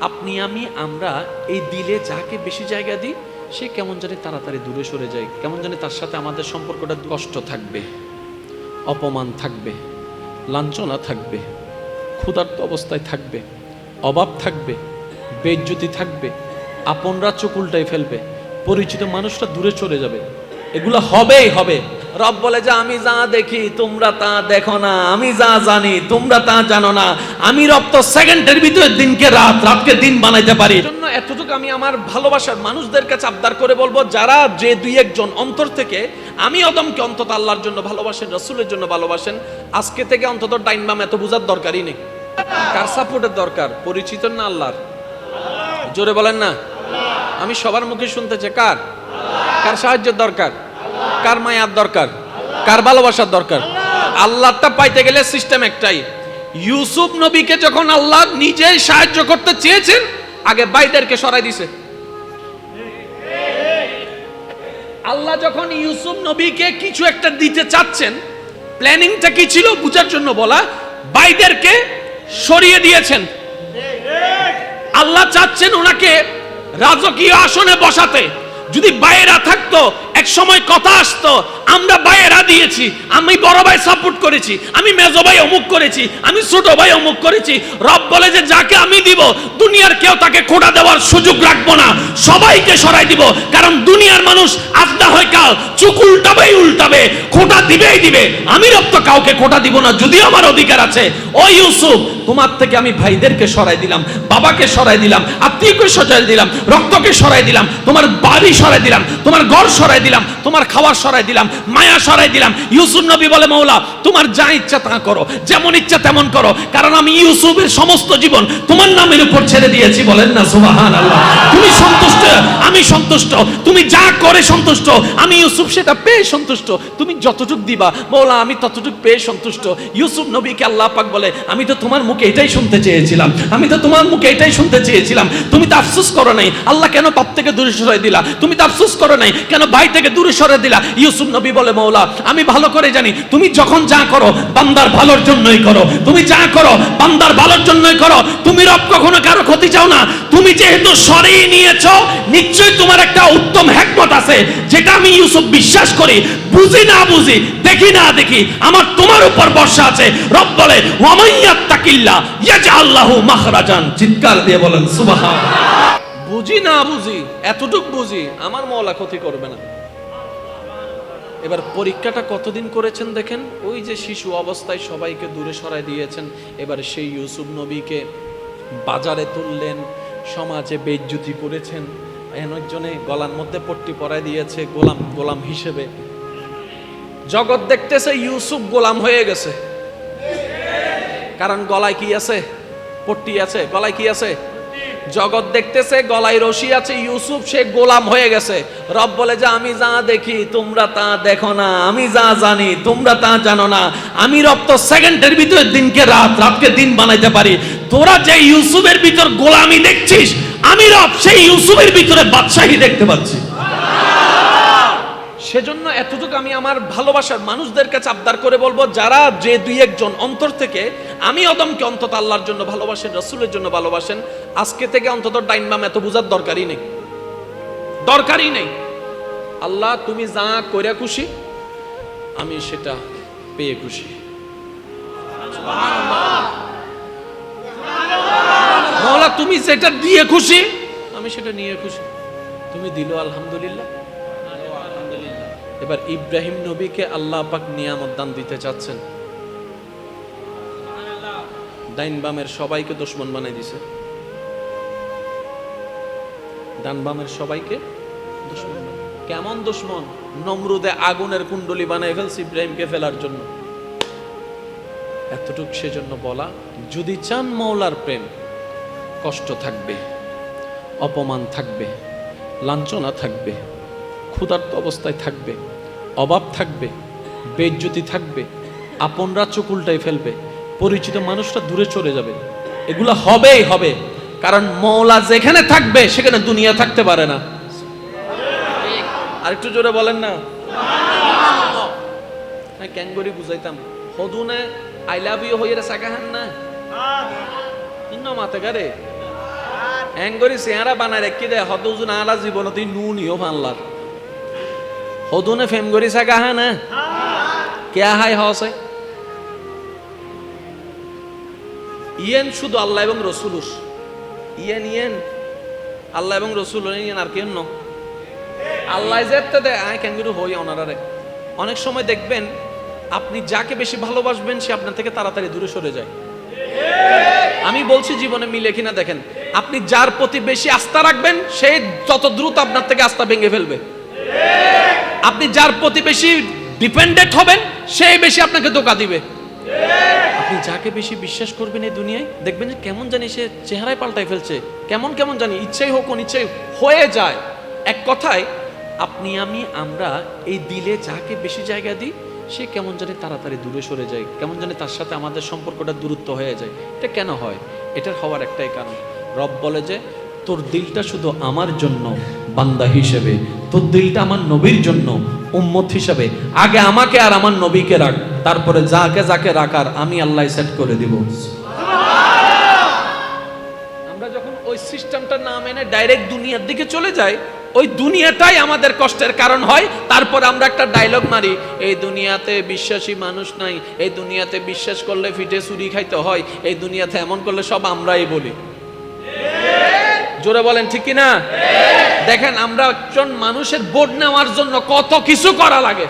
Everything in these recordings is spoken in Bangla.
আপনি, আমি, আমরা এই দিলে যাকে বেশি জায়গা দিই, সে কেমন জানি তাড়াতাড়ি দূরে সরে যায়, কেমন জানি তার সাথে আমাদের সম্পর্কটা কষ্ট থাকবে, অপমান থাকবে, লাঞ্ছনা থাকবে, ক্ষুধার্ত অবস্থায় থাকবে, অভাব থাকবে, বেজ্জতি থাকবে, আপনরা চোখ উল্টাই ফেলবে, পরিচিত মানুষটা দূরে চলে যাবে, এগুলো হবেই, হবে। রব বলে, যে, আমি যা দেখি, তোমরা তা দেখো না। আমি যা জানি, তোমরা তা জানো না। আমি রব তো সেকেন্ডের ভিতরে দিনকে রাত, রাতকে দিন বানাইতে পারি। জন্য এতটুকু আমি আমার ভালোবাসার মানুষদের কাছে আবদার করে বলব, যারা যে দুই একজন অন্তর থেকে, আমি অদমকে অন্তত আল্লাহর জন্য ভালোবাসেন, রসুলের জন্য ভালোবাসেন, আজকে থেকে অন্তত ডাইন বাম এত বোঝার দরকারই নেই। কার সাপোর্টের দরকার? পরিচিত না আল্লাহর? জোরে বলেন না। আমি সবার মুখে শুনতে চাই। কার? কার সাহায্যের দরকার? কার মায়ার দরকার? কার ভালোবাসার দরকার? আল্লাহটা পাইতে গেলে সিস্টেম একটাই। ইউসুফ নবীকে যখন আল্লাহ নিজেই সাহায্য করতে চেয়েছেন আগে বাইদেরকে সরাই দিছে। আল্লাহ যখন ইউসুফ নবীকে কিছু একটা দিতে চাচ্ছেন প্ল্যানিংটা কি ছিল বুঝার জন্য বলা বাইদেরকে সরিয়ে দিয়েছেন। আল্লাহ চাচ্ছেন ওনাকে রাজকীয় আসনে বসাতে। যদি বাইরা থাকতো এক সময় কথা আসতো, আমরা বায়েরা দিয়েছি, আমি বড় ভাই সাপোর্ট করেছি, আমি মেজো ভাই অমুক করেছি, আমি ছোট ভাই অমুক করেছি। রব বলে যে, যাকে আমি দিব, দুনিয়ার কেউ তাকে খোটা দেওয়ার সুযোগ রাখব না। সবাইকে সরাই দিব। কারণ দুনিয়ার মানুষ আজদা হয় কাল, চুক উল্টাবেই উল্টাবে, খোটা দিবেই দিবে। আমি রব তো কাউকে খোটা দিব না, যদিও আমার অধিকার আছে। ও ইউসুফ, তোমার থেকে আমি ভাইদেরকে সরাই দিলাম, বাবাকে সরাই দিলাম, আত্মীয়কে সরাই দিলাম, রক্তকে সরাই দিলাম, তোমার বাড়ি সরাই দিলাম, তোমার ঘর সরাই দিলাম তোমার খাবার সরাই দিলাম, মায়া সরাই দিলাম। ইউসুফ নবী বলে, মৌলা, তোমার যা ইচ্ছা তা করো, যেমন ইচ্ছা তেমন করো। কারণ আমি ইউসুফের সমস্ত জীবন তোমার নামের উপর ছেড়ে দিয়েছি। বলেন না সুবাহান আল্লাহ তুমি সন্তুষ্ট, আমি সন্তুষ্ট। তুমি যা করে সন্তুষ্ট, আমি ইউসুফ সেটা পেয়ে সন্তুষ্ট। তুমি যতটুক দিবা, মৌলা, আমি ততটুক পেয়ে সন্তুষ্ট। ইউসুফ নবীকে আল্লাহ পাক বলে, আমি তো তোমার মুখে এটাই শুনতে চেয়েছিলাম, আমি তো তোমার মুখে এটাই শুনতে চেয়েছিলাম। তুমি তো আফসোস করো নাই, আল্লাহ কেন পাপ থেকে দূরে সরাই দিলা? তুমি তো আফসোস করো নাই, কেন ভাই থেকে দূরে সরে দিলা। ইউসুফ নবী বলে, মৌলা, আমি ভালো করে জানি, তুমি যখন যা করো, বান্দার ভালোর জন্যই করো। তুমি যা করো, বান্দার ভালোর জন্যই করো। তুমি রব কখনো কারও ক্ষতি চাও না। তুমি যেহেতু সরিয়ে নিয়েছো, নিশ্চয়ই তোমার একটা উত্তম হ্যাকমত আছে, যেটা আমি ইউসুফ বিশ্বাস করি। বুঝি না বুঝি, দেখি না দেখি, আমার তোমার উপর বর্ষা আছে। রব বলে, ওয়ামাইয়াত্তাকিল্লা ইয়াজআল্লাহু মাখরাজান। চিৎকার দিয়ে বলেন, সুবহান বুঝি না বুঝি, এতটুক বুঝি, আমার মওলা ক্ষতি করবে না। এবার পরীক্ষাটা কতদিন করেছেন দেখেন? ওই যে শিশু অবস্থায় সবাইকে দূরে সরাই দিয়েছেন। এবার সেই ইউসুফ নবীকে বাজারে তুললেন, সমাজে বেজ্জুতি করেছেন। একজনে গলার মধ্যে পট্টি পরায় দিয়েছে, গোলাম গোলাম হিসেবে। জগৎ দেখতেছে ইউসুফ গোলাম হয়ে গেছে। কারণ গলায় কি আছে? পট্টি আছে। গলায় কি আছে? জগৎ দেখতেছে, গলায় রশি আছে, ইউসুফ, সে গোলাম হয়ে গেছে। রব বলে যে, আমি যা দেখি, তোমরা তা দেখো না। আমি যা জানি, তোমরা তা জানো না। আমি রব তো সেকেন্ডের ভিতরে দিনকে রাত, রাতকে দিন বানাইতে পারি। তোরা যে ইউসুফের ভিতর গোলামি দেখছিস, আমি রব সেই ইউসুফের ভিতরে বাদশাহী দেখতে পাচ্ছি। সেজন্য এতটুকু আমি আমার ভালোবাসার মানুষদের কাছে আবদার করে বলব, যারা যে দুই একজন অন্তর থেকে, আমি অদমকে অন্তত আল্লাহর জন্য ভালোবাসেন, রসুলের জন্য ভালোবাসেন আজকে থেকে অন্তত ডাইন বাম এত বোঝার দরকারই নেই। দরকারই নেই। আল্লাহ, তুমি যা করে খুশি, আমি সেটা পেয়ে খুশি। তুমি যেটা দিয়ে খুশি, আমি সেটা নিয়ে খুশি। তুমি দিল আলহামদুলিল্লাহ। এবার ইব্রাহিম নবীকে আল্লাহ পাক নিয়ামত দান দিতে চাচ্ছেন। ডাইন বামের সবাইকে দুশ্মন বানাই দিছে। ডান বামের সবাইকে দুশ্মন কেমন দুশ্মন? নমরুদে আগুনের কুণ্ডলি বানাই ফেলছে ইব্রাহিমকে ফেলার জন্য। এতটুক সেজন্য বলা, যদি চান মৌলার প্রেম, কষ্ট থাকবে, অপমান থাকবে, লাঞ্ছনা থাকবে, ক্ষুধার্ত অবস্থায় থাকবে, অভাব থাকবে, বেজ্জতি থাকবে, আপনরা চোখ উল্টাই ফেলবে, পরিচিত মানুষটা দূরে চলে যাবে। এগুলো হবেই, হবে। কারণ মৌলা যেখানে থাকবে, সেখানে দুনিয়া থাকতে পারে না। আর একটু জোরে বলেন না। ক্যাঙ্গরি বুঝাইতাম। হদুনে আই লাভ ইউ হইয়ে সাকাহান না? ইন্ন মাতে গারে করি চেহারা বানায় রেখে দেয়, হদুজন আলা জীবন তুই নুনিও ফানলার হদুনে ফেম করি সাকা হ্যাঁ না? কে হাই হসে? ইয়েন শুধু আল্লাহ এবং রসুলুস। ইয়েন ইয়েন আল্লাহ এবং রসুল ইয়েন, আর কেন আল্লাহ যেতে দেয়, আয় করে হই ওনারারে অনেক সময় দেখবেন, আপনি যাকে বেশি ভালোবাসবেন, সে আপনার থেকে তাড়াতাড়ি দূরে সরে যায়। আমি বলছি জীবনে মিলে কিনা দেখেন, আপনি যার প্রতি বেশি আস্থা রাখবেন, সে যত দ্রুত আপনার থেকে আস্থা ভেঙে ফেলবে। আপনি যার প্রতি বেশি ডিপেন্ডেন্ট হবেন সেই বেশি আপনাকে ধোকা দিবে। আপনি যাকে বেশি বিশ্বাস করবেন এই দুনিয়ায়, দেখবেন যে কেমন জানি সে চেহারায় পাল্টাই ফেলছে। কেমন কেমন জানি, ইচ্ছাই হোক ইচ্ছাই হয়ে যায়। এক কথায়, আপনি, আমি, আমরা এই দিলে যাকে বেশি জায়গা দিই, সে কেমন জানি তাড়াতাড়ি দূরে সরে যায়, কেমন জানি তার সাথে আমাদের সম্পর্কটা দূরত্ব হয়ে যায়। এটা কেন হয়? এটার হওয়ার একটাই কারণ। রব বলে যে, তোর দিলটা শুধু আমার জন্য বান্দা হিসেবে। তোর দিলটা আমার নবীর জন্য, উম্মত হিসেবে। আগে আমাকে আর আমার নবীকে রাখ, তারপরে যাকে যাকে রাখার আমি আল্লাহ সেট করে দিব। আমরা যখন ওই সিস্টেমটা না মেনে ডাইরেক্ট দুনিয়ার দিকে চলে যাই, ওই দুনিয়াটাই আমাদের কষ্টের কারণ হয়। তারপর আমরা একটা ডায়লগ মারি, এই দুনিয়াতে বিশ্বাসী মানুষ নাই, এই দুনিয়াতে বিশ্বাস করলে ফিটে চুরি খাইতে হয়, এই দুনিয়াতে এমন করলে সব আমরাই বলি। জোরে বলেন, ঠিক কি না দেখেন আমরা একজন মানুষের বোর্ড নেওয়ার জন্য কত কিছু করা লাগে।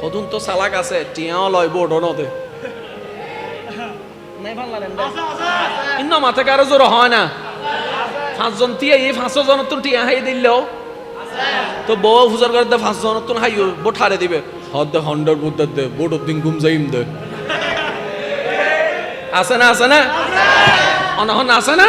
হদুন তো সালাক আছে টিয়াও লয় বোর্ড নদে নাই ভালো লাগে ইন্ন মাথা কারও জোর হয় না। পাঁচজন টিয়া এই পাঁচশো জনের তো টিয়া হাই দিলেও। তো বউ ফুজার করে দে পাঁচ জনের তো হাই বোট হারে দিবে। হদ দে হন্ডার বুদ্ধ দে বোট দিন ঘুম যাইম দে। আছে না আছে না? অনহন আছে না?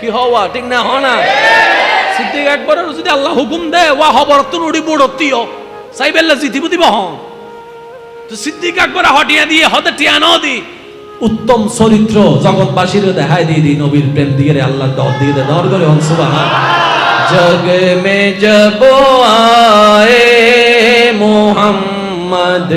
কি হওয়া? ঠিক না হ না? সিদ্দিক একবার যদি আল্লাহ হুকুম দে ওয়া হবর তুন উড়ি বড় তিয়। সাইবেল্লা জিতিব দিব হ তো সিদ্দিক একবার হটিয়া দিয়ে, হতে টিয়া ন দি। উত্তম চরিত্র জগৎবাসীর দেখাই দিয়ে দিই নবীর প্রেম দিয়ে রে আল্লাহ দর দিয়ে দে দর করে হনসুবাহ জগ মে জব আয়ে মোহাম্মদ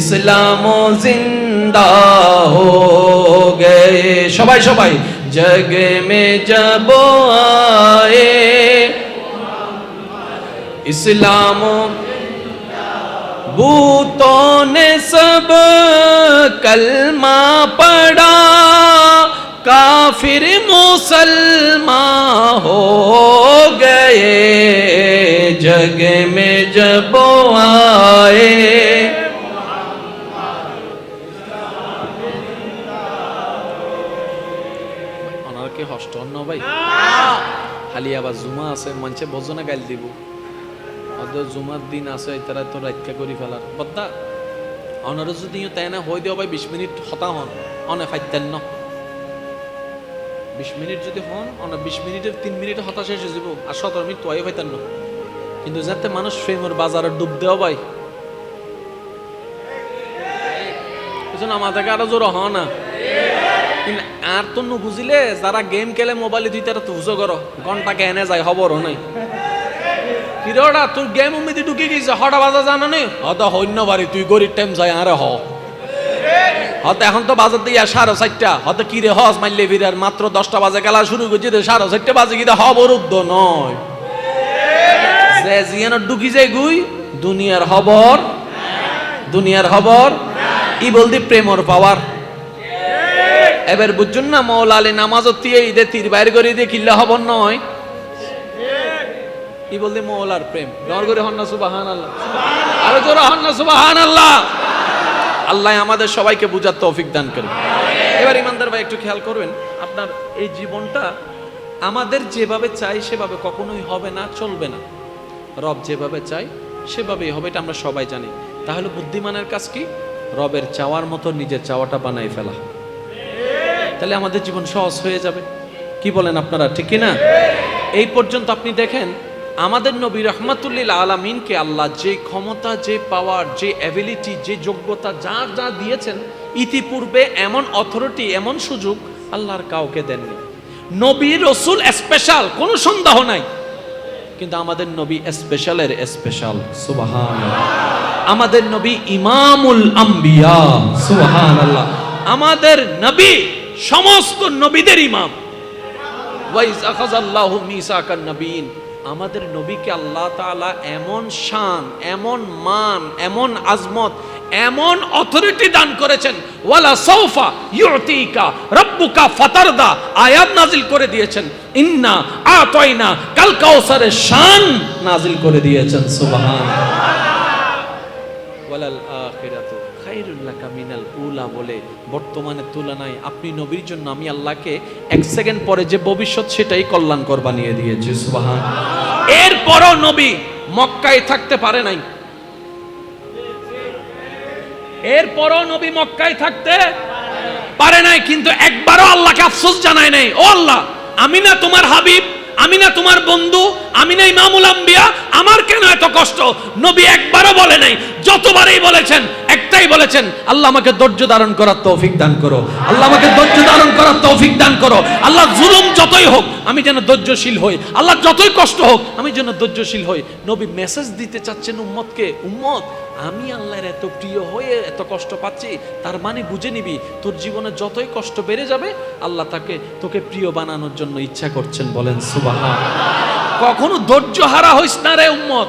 ইসলাম জিন্দা زندہ ہو گئے۔ سبائی شبائی جگ میں جب آئے۔ اسلام بوتوں نے سب کلمہ پڑا کافر مسلمان ہو گئے۔ جگ میں جب آئے۔ ওনার কি হষ্ট অন্য ভাই। খালি আবার জুমা আছে, মঞ্চে ভজনে গাইল দিব। অদ জুমার দিন আছে, তারা তো রাখা করি ফেলার বদ্দা অনারও যদি তাই না হই দেওয়া ভাই, বিশ মিনিট হতা হন, অনে ফাইতেন ন বিশ মিনিট যদি হন, অনা বিশ মিনিটের, তিন মিনিটে হতা শেষ হয়ে যাব। আর সতেরো মিনিট তোয়াই ফাইতেন ন কিন্তু যাতে মানুষ ফেমর বাজারে ডুব দেওয়া ভাই। থেকে আরও জোর হ না। কিন্তু আর তো নু বুঝিলে যারা গেম খেলে মোবাইলে তুই তারা তো বুঝো করো ঘন্টাকে এনে যায় খবরও নাই। কিরোড়া তোর গেম উমিদি ঢুকে গেছে হটা বাজা জানো নি? হত হইন্য বাড়ি তুই গরিব টাইম যাই আরে হ। হতে এখন তো বাজার দিয়ে, সাড়ে চারটা হতে কি রে হস মাইলে ফিরার মাত্র দশটা বাজে খেলা শুরু করছি রে সাড়ে চারটা বাজে কি হবরুদ্ধ নয়। যে জিয়ানো ঢুকি যায় গুই দুনিয়ার খবর দুনিয়ার খবর ই বলদি প্রেমর পাওয়ার এবার বুঝুন না মৌলা আলী নামাজত ঈদে তীর বাইর করে দিয়ে কিল্লা হবর নয়। কি বলতে মৌলার প্রেম? ডর করে সুবাহান আল্লাহ আরও জোরে হন্না সুবাহান আল্লাহ আল্লাহ আমাদের সবাইকে বুঝার তৌফিক দান করবে এবার ইমানদার ভাই একটু খেয়াল করবেন, আপনার এই জীবনটা আমাদের যেভাবে চাই সেভাবে কখনোই হবে না, চলবে না। রব যেভাবে চাই সেভাবেই হবে, এটা আমরা সবাই জানি। তাহলে বুদ্ধিমানের কাজ কি? রবের চাওয়ার মতো নিজের চাওয়াটা বানাই ফেলা। তাহলে আমাদের জীবন সহজ হয়ে যাবে। কি বলেন আপনারা, ঠিক না এই পর্যন্ত আপনি দেখেন, আমাদের নবী রহমাতুল্লিল আলমিনকে আল্লাহ যে ক্ষমতা, যে পাওয়ার যে অ্যাবিলিটি যে যোগ্যতা যা যা দিয়েছেন, ইতিপূর্বে এমন অথরিটি এমন সুযোগ আল্লাহর কাউকে দেননি। নবী রসুল স্পেশাল কোনো সন্দেহ নাই। কিন্তু আমাদের নবী স্পেশালের স্পেশাল সুবাহান আমাদের নবী ইমামুল আম্বিয়া সুবাহান আল্লাহ আমাদের নবী সমস্ত নবীদের ইমাম। ওয়াইজ আখাযাল্লাহু মিসাকান নবীন। আমাদের নবীকে আল্লাহ তাআলা এমন শান এমন মান এমন আজমত এমন অথরিটি দান করেছেন ওয়ালা সৌফা ইউতিকা রব্বুকা ফাতারদা। আয়াত নাজিল করে দিয়েছেন ইন্না আতাইনা কাল কাউসারের শান নাজিল করে দিয়েছেন। সুবহান। ওয়ালাল খায়রুল লাকা মিনাল উলা বলে, বর্তমানে তুলনায় আপনি নবীর জন্য আমি আল্লাহকে এক সেকেন্ড পরে যে ভবিষ্যৎ সেটাই কল্যাণকর বানিয়ে দিয়েছি, সুবহান। এরপরও নবী মক্কায় থাকতে পারে নাই। এরপরও নবী মক্কায় থাকতে পারে নাই, কিন্তু একবারও আল্লাহকে আফসোস জানায় নাই। ও আল্লাহ, আমি না তোমার হাবিব, আমি না তোমার বন্ধু, আমি না ইমামুল আম্বিয়া আমার কেন এত কষ্ট? নবী একবারও বলে নাই, যতবারই বলেছেন, একটাই বলেছেন, আল্লাহ আমাকে ধৈর্য ধারণ করার তৌফিক দান করো। আল্লাহ আমাকে ধৈর্য ধারণ করার তৌফিক দান করো। আল্লাহ জুলুম যতই হোক, আমি যেন ধৈর্যশীল হই। আল্লাহ যতই কষ্ট হোক, আমি যেন ধৈর্যশীল হই। নবী মেসেজ দিতে চাচ্ছেন উম্মতকে, উম্মত, আমি আল্লাহর এত প্রিয় হয়ে এত কষ্ট পাচ্ছি, তার মানে বুঝে নিবি, তোর জীবনে যতই কষ্ট বেড়ে যাবে, আল্লাহ তাকে, তোকে প্রিয় বানানোর জন্য ইচ্ছা করছেন বলেন সুবাহা কখনো ধৈর্য হারা হইস না রে উম্মত।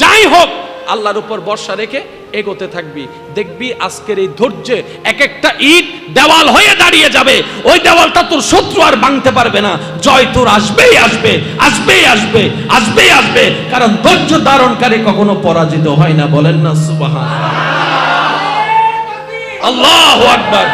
যাই হোক, আল্লাহর উপর ভরসা রেখে এগোতে থাকবি। দেখবি আজকের এই ধৈর্যে এক একটা ইট দেওয়াল হয়ে দাঁড়িয়ে যাবে। ওই দেওয়ালটা তোর শত্রু আর ভাঙতে পারবে না। জয় তোর আসবেই আসবে আসবেই আসবে আসবেই আসবে। কারণ ধৈর্য ধারণকারী কখনো পরাজিত হয় না, বলেন না সুবাহ আল্লাহ আকবার।